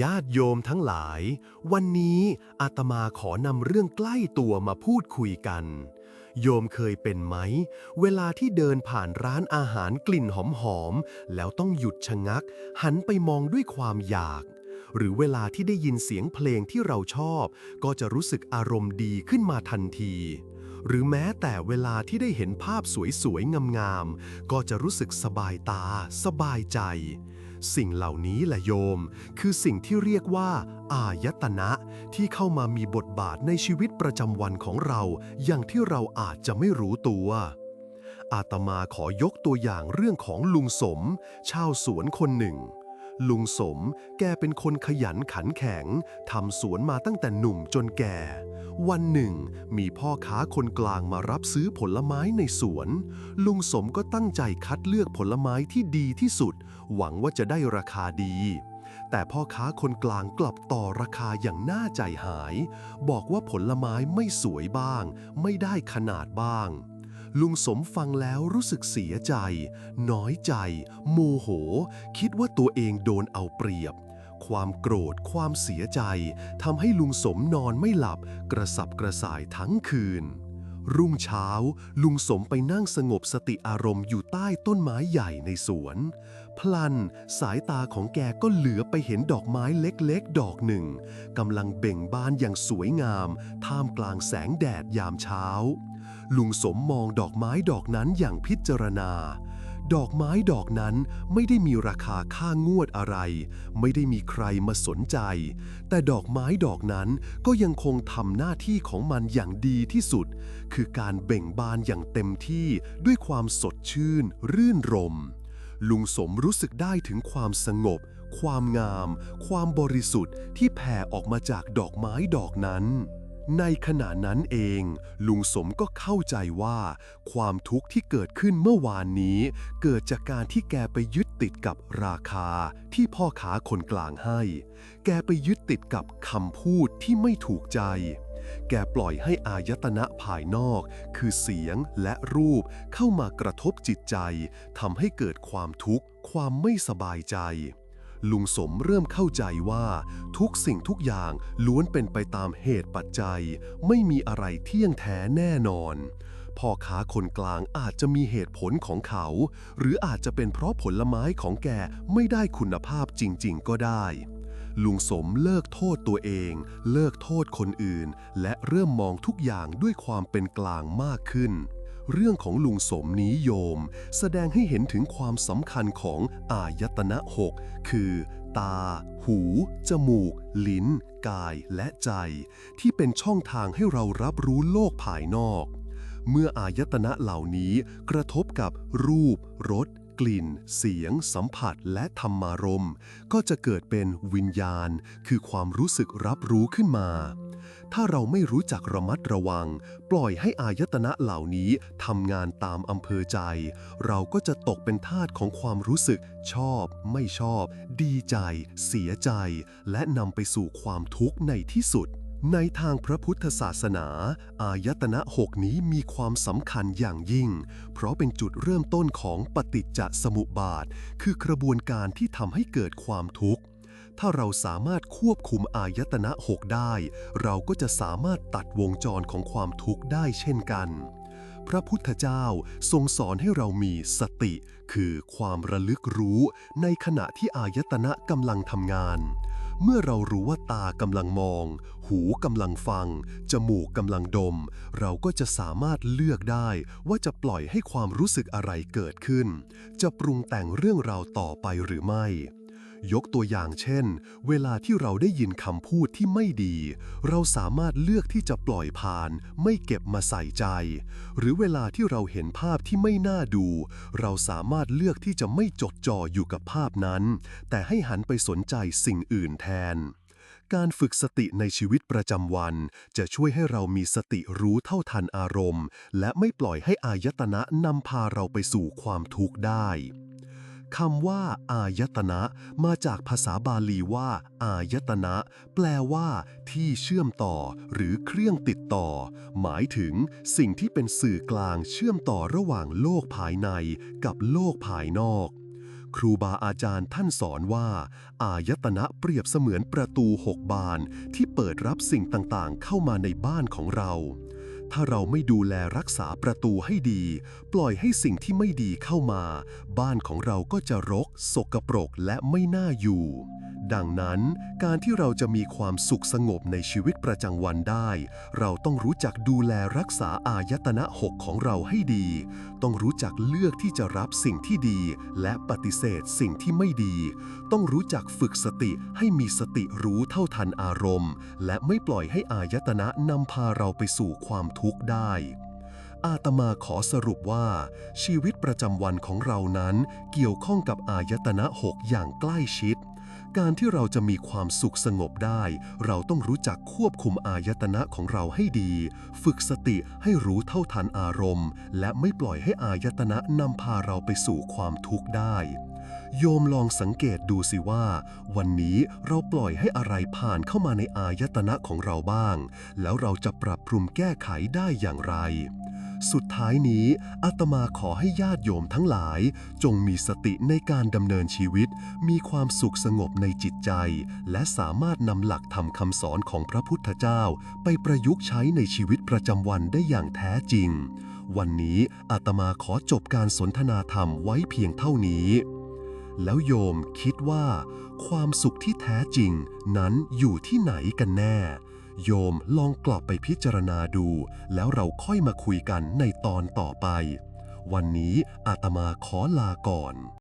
ญาติโยมทั้งหลาย วันนี้อาตมาขอนำเรื่องใกล้ตัวมาพูดคุยกัน โยมเคยเป็นไหม เวลาที่เดินผ่านร้านอาหารกลิ่นหอมๆ แล้วต้องหยุดชะงัก หันไปมองด้วยความอยาก หรือเวลาที่ได้ยินเสียงเพลงที่เราชอบ ก็จะรู้สึกอารมณ์ดีขึ้นมาทันที หรือแม้แต่เวลาที่ได้เห็นภาพสวยๆ งามๆ ก็จะรู้สึกสบายตา สบายใจ สิ่งเหล่านี้แหละโยม คือสิ่งที่เรียกว่า อายตนะ ที่เข้ามามีบทบาทในชีวิตประจำวันของเรา อย่างที่เราอาจจะไม่รู้ตัว อาตมาขอยกตัวอย่างเรื่องของลุงสม ชาวสวนคนหนึ่ง ลุงสมแกเป็นคนขยันขันแข็งทำสวนมาตั้งแต่หนุ่มจนแก่ วันหนึ่ง มีพ่อค้าคนกลางมารับซื้อผลไม้ในสวน ลุงสมก็ตั้งใจคัดเลือกผลไม้ที่ดีที่สุด หวังว่าจะได้ราคาดี แต่พ่อค้าคนกลางกลับต่อราคาอย่างน่าใจหาย บอกว่าผลไม้ไม่สวยบ้าง ไม่ได้ขนาดบ้าง ลุงสมฟังแล้วรู้สึกเสียใจ น้อยใจ โมโห คิดว่าตัวเองโดนเอาเปรียบ ความโกรธความเสียใจทำให้ลุงสมนอนไม่หลับ กระสับกระส่ายทั้งคืน รุ่งเช้า ลุงสมไปนั่งสงบสติอารมณ์อยู่ใต้ต้นไม้ใหญ่ในสวน พลัน สายตาของแกก็เหลือไปเห็นดอกไม้เล็กๆ ดอกหนึ่งกำลังเบ่งบานอย่างสวยงาม ท่ามกลางแสงแดดยามเช้า ลุงสมมองดอกไม้ดอกนั้นอย่างพิจารณา ดอกไม้ดอกนั้นไม่ได้มีราคาค่างวดอะไร ไม่ได้มีใครมาสนใจ แต่ดอกไม้ดอกนั้นก็ยังคงทำหน้าที่ของมันอย่างดีที่สุด คือการเบ่งบานอย่างเต็มที่ด้วยความสดชื่น รื่นรม ลุงสมรู้สึกได้ถึงความสงบ ความงาม ความบริสุทธิ์ที่แผ่ออกมาจากดอกไม้ดอกนั้น ในขณะนั้นเอง ลุงสมก็เข้าใจว่า ความทุกข์ที่เกิดขึ้นเมื่อวานนี้ เกิดจากการที่แกไปยึดติดกับราคาที่พ่อค้าคนกลางให้ แกไปยึดติดกับคำพูดที่ไม่ถูกใจ แกปล่อยให้อายตนะภายนอก คือเสียงและรูปเข้ามากระทบจิตใจทำให้เกิดความทุกข์ ความไม่สบายใจ ลุงสมเริ่มเข้าใจว่าทุกสิ่งทุกอย่างล้วนเป็นไปตามเหตุปัจจัย ไม่มีอะไรเที่ยงแท้แน่นอน พ่อค้าคนกลางอาจจะมีเหตุผลของเขา หรืออาจจะเป็นเพราะผลไม้ของแกไม่ได้คุณภาพจริง ๆ ก็ได้ลุงสมเลิกโทษตัวเอง เลิกโทษคนอื่น และเริ่มมองทุกอย่างด้วยความเป็นกลางมากขึ้น เรื่องของลุงสมนี้โยม แสดงให้เห็นถึงความสำคัญของอายตนะหกคือ ตา หู จมูก ลิ้น กาย และใจ ที่เป็นช่องทางให้เรารับรู้โลกภายนอก เมื่ออายตนะเหล่านี้กระทบกับรูป รส กลิ่น เสียง สัมผัสและธรรมารมก็จะเกิดเป็นวิญญาณ คือความรู้สึกรับรู้ขึ้นมา ถ้าเราไม่รู้จักระมัดระวัง ปล่อยให้อายตนะเหล่านี้ทำงานตามอำเภอใจ เราก็จะตกเป็นทาสของความรู้สึก ชอบ ไม่ชอบ ดีใจ เสียใจ และนำไปสู่ความทุกข์ในที่สุด ในทางพระพุทธศาสนา อายตนะหกนี้มีความสำคัญอย่างยิ่ง เพราะเป็นจุดเริ่มต้นของปฏิจจสมุปบาท คือกระบวนการที่ทำให้เกิดความทุกข์ ถ้าเราสามารถควบคุมอายตนะหกได้ เราก็จะสามารถตัดวงจรของความทุกข์ได้เช่นกัน พระพุทธเจ้าทรงสอนให้เรามีสติ คือความระลึกรู้ในขณะที่อายตนะกำลังทำงาน เมื่อเรารู้ว่าตากำลังมอง หูกำลังฟัง จมูกกำลังดม เราก็จะสามารถเลือกได้ว่าจะปล่อยให้ความรู้สึกอะไรเกิดขึ้น จะปรุงแต่งเรื่องราวต่อไปหรือไม่ ยกตัวอย่างเช่น เวลาที่เราได้ยินคำพูดที่ไม่ดี เราสามารถเลือกที่จะปล่อยผ่าน ไม่เก็บมาใส่ใจ หรือเวลาที่เราเห็นภาพที่ไม่น่าดู เราสามารถเลือกที่จะไม่จดจ่ออยู่กับภาพนั้น แต่ให้หันไปสนใจสิ่งอื่นแทนการฝึกสติในชีวิตประจำวัน จะช่วยให้เรามีสติรู้เท่าทันอารมณ์ และไม่ปล่อยให้อายตนะนำพาเราไปสู่ความทุกข์ได้ คำว่า อายตนะ มาจากภาษาบาลีว่า อายตนะ แปลว่า ที่เชื่อมต่อ หรือเครื่องติดต่อ หมายถึง สิ่งที่เป็นสื่อกลางเชื่อมต่อระหว่างโลกภายใน กับโลกภายนอก ครูบาอาจารย์ท่านสอนว่า อายตนะเปรียบเสมือนประตูหกบาน ที่เปิดรับสิ่งต่างๆ เข้ามาในบ้านของเรา ถ้าเราไม่ดูแลรักษาประตูให้ดี ปล่อยให้สิ่งที่ไม่ดีเข้ามา บ้านของเราก็จะรก สกปรกและไม่น่าอยู่ ดังนั้นการที่เราจะมีความสุขสงบในชีวิตประจำวันได้ เราต้องรู้จักดูแลรักษาอายตนะหกของเราให้ดี ต้องรู้จักเลือกที่จะรับสิ่งที่ดี และปฏิเสธสิ่งที่ไม่ดี ต้องรู้จักฝึกสติให้มีสติรู้เท่าทันอารมณ์ และไม่ปล่อยให้อายตนะนำพาเราไปสู่ความทุกข์ได้อาตมาขอสรุปว่า ชีวิตประจำวันของเรานั้นเกี่ยวข้องกับอายตนะหกอย่างใกล้ชิด การที่เราจะมีความสุขสงบได้ เราต้องรู้จักควบคุมอายตนะของเราให้ดี ฝึกสติให้รู้เท่าทันอารมณ์ และไม่ปล่อยให้อายตนะนำพาเราไปสู่ความทุกข์ได้ โยมลองสังเกตดูสิว่า วันนี้เราปล่อยให้อะไรผ่านเข้ามาในอายตนะของเราบ้าง แล้วเราจะปรับปรุงแก้ไขได้อย่างไร สุดท้ายนี้อาตมาขอให้ญาติโยมทั้งหลาย จงมีสติในการดำเนินชีวิต มีความสุขสงบในจิตใจ และสามารถนำหลักธรรมคำสอนของพระพุทธเจ้า ไปประยุกต์ใช้ในชีวิตประจำวันได้อย่างแท้จริง วันนี้อาตมาขอจบการสนทนาธรรมไว้เพียงเท่านี้แล้วโยมคิดว่า ความสุขที่แท้จริงนั้นอยู่ที่ไหนกันแน่ โยมลองกลับไปพิจารณาดู แล้วเราค่อยมาคุยกันในตอนต่อไป วันนี้อาตมาขอลาก่อน